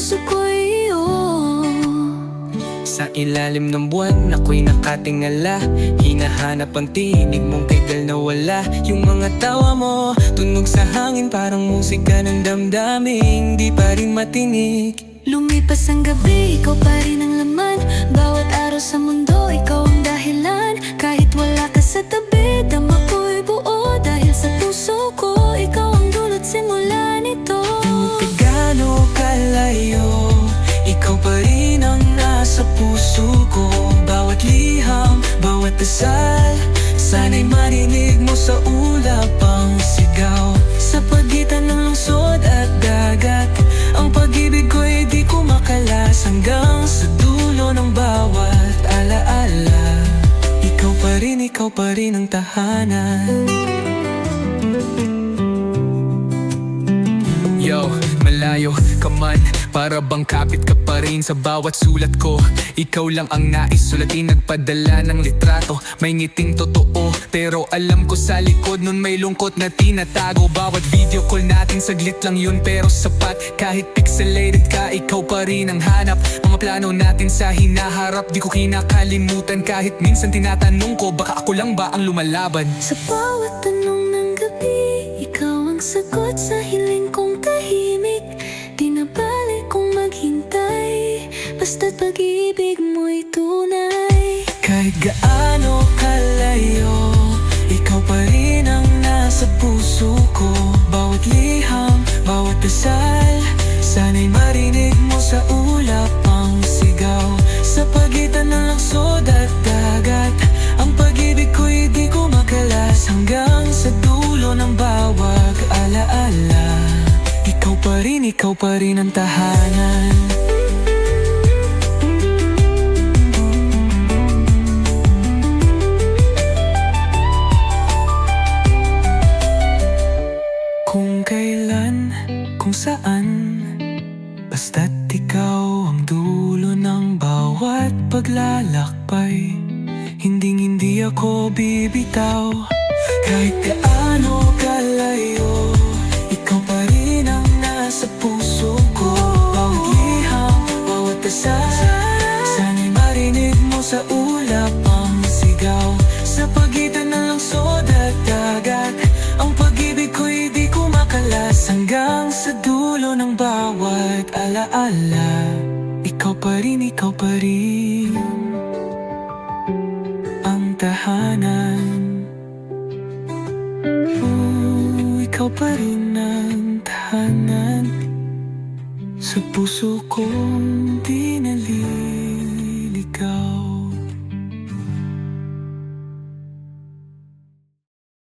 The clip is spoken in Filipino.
puso ko'y iyo. Sa ilalim ng buwan ako'y nakatingala. Hinahanap ang tinig mong tagal na wala. Yung mga tawa mo tunog sa hangin Parang musika ng damdaming di pa rin matinig. Lumipas ang gabi, ikaw pa rin ang laman. Bawat dasal Sana'y marinig mo sa ulap ang sigaw. Sa pagitan ng lungsod at dagat Ang pag-ibig ko'y di ko makalas Hanggang sa dulo ng bawat alaala. Ikaw pa rin, ikaw pa rin ang tahanan. Yo, malayo ka man Para bang kapit ka pa rin sa bawat sulat ko. Ikaw lang ang nais sulatin Nagpadala ng litrato. May ngiting totoo Pero alam ko sa likod Nun may lungkot na tinatago. Bawat video call natin saglit lang yun Pero sapat. Kahit pixelated ka Ikaw pa rin ang hanap. Mga plano natin sa hinaharap Di ko kinakalimutan. Kahit minsan tinatanong ko Baka ako lang ba ang lumalaban? Sa bawat tanong pag-ibig mo'y tunay. Kahit gaano kalayo Ikaw pa rin ang nasa puso ko. Bawat liham, bawat dasal Sana'y marinig mo sa ulap ang sigaw. Sa pagitan ng langsod at dagat Ang pag-ibig ko'y di ko makalas Hanggang sa dulo ng bawat alaala. Ikaw pa rin, ikaw pa rin ang tahanan kung saan. Basta't ikaw ang dulo ng bawat paglalakbay. Hinding hindi ako bibitaw. Kahit gaano kalayo Ikaw pa rin ang nasa puso ko. Bawat liham, bawat dasal Sana'y marinig mo sa ulap dulo ng bawat alaala. Ikaw pa rin, ikaw pa rin Ang tahanan. Oh, ikaw pa rin ang tahanan. Sa puso kong di